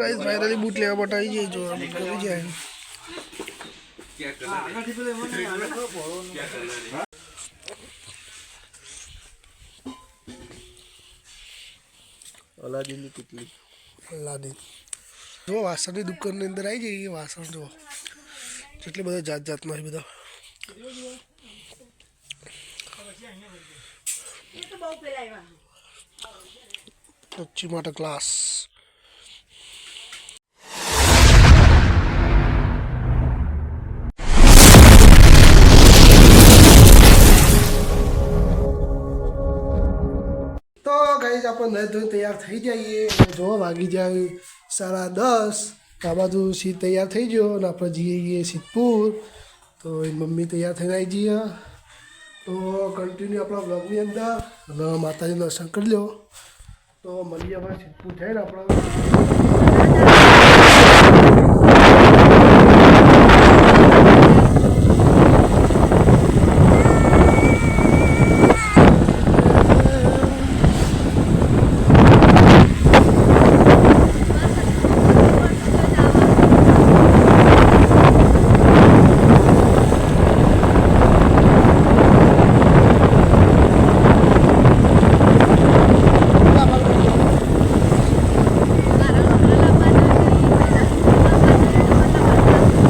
Guys finally boot લેવા માટે આવી જઈ જો બૂટ કરી જાય. અલાદીનની કેટલી અલાદીન. જો વાસણની દુકાનની અંદર આવી જઈએ વાસણ જો. જેટલી બધા જાત જાતના છે બધા. કચ્છી માટે ગ્લાસ આપણે નહીં ધોઈને તૈયાર થઈ જઈએ જો વાગી જાય સાડા દસ આ બાજુ સીટ તૈયાર થઈ ગયો અને આપણે જઈએ સિદ્ધપુર. તો એ મમ્મી તૈયાર થઈને આવી જઈએ તો કન્ટિન્યુ આપણા બ્લોગની અંદર. અને માતાજીનું દર્શન કરી લો તો મળીએ આપણે સિદ્ધપુર થઈને આપણે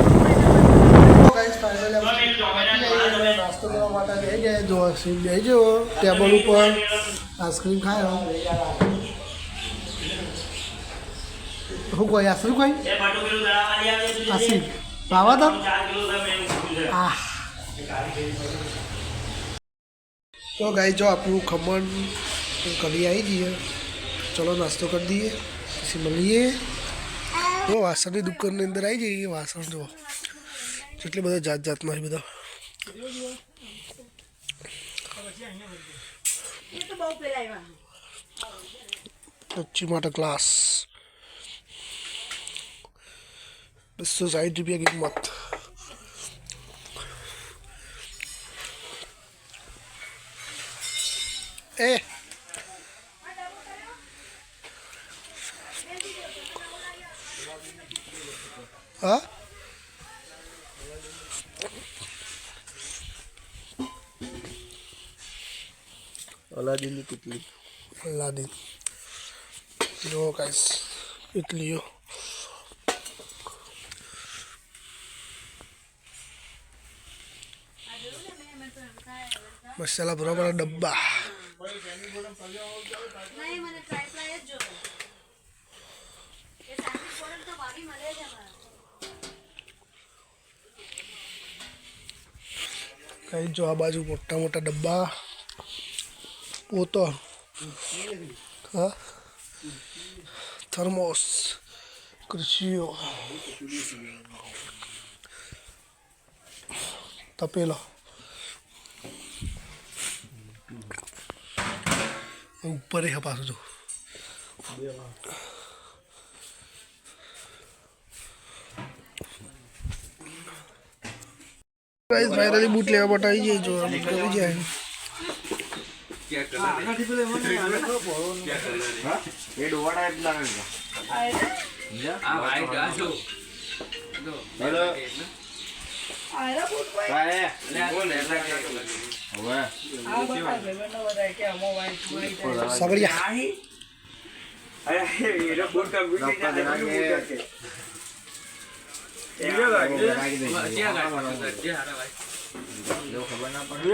તો ગાઈસ ફાઇનલી આપણે નાસ્તો કરવા માટે જઈ ગયા જો સીટ બેસજો ટેબલ ઉપર આઈસ્ક્રીમ ખાયો શું કોઈ આઈસ્ક્રીમ ખાઈ આશી ભાવા તો આહ તો ગાઈ જો આપણું ખમણ કરી આવી જઈએ ચલો નાસ્તો કરી દઈએ પછી મળીએ તો વાસણની દુકાનની અંદર આવી જઈએ વાસણ જો જેટલી બધા જાત જાતના બધા cuma ada gelas. Besok saya juga gimat eh. Huh? અલાદીનની કેટલી અલાદીન જો ગાઈસ ઇટલીઓ મસાલા ભરવા ડબ્બા નહીં મને ટ્રાય ટ્રાય જ જોતો એ સાચી ફોરન તો ભાભી મળે છે મારા કઈ જો આ બાજુ મોટા મોટા ડબ્બા પોતો હા થર્મોસ કૃષિઓ તપેલો ઉપર એ પાછું જો બૂટ લેવા માટે આવી જઈ જો કરી જાય કાય હવે સગડિયા ડોક્ટર જરા કે જો ખબર ના પડે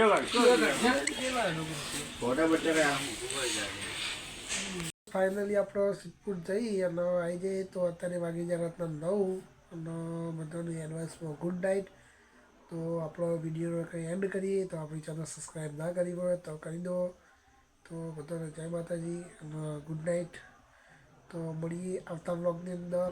ફાઇનલી આપણો સિદ્ધપુર જઈ અને આવી જઈએ તો અત્યારે વાગી જાય રાતના નવ અને બધાનું એડવાઇસમાં ગુડ નાઇટ તો આપણો વિડીયોનો કંઈ એન્ડ કરીએ તો આપણી ચેનલ સબસ્ક્રાઈબ ના કરી હોય તો કરી દો. તો બધાને જય માતાજી અને ગુડ નાઇટ તો મળીએ આવતા બ્લોગની અંદર.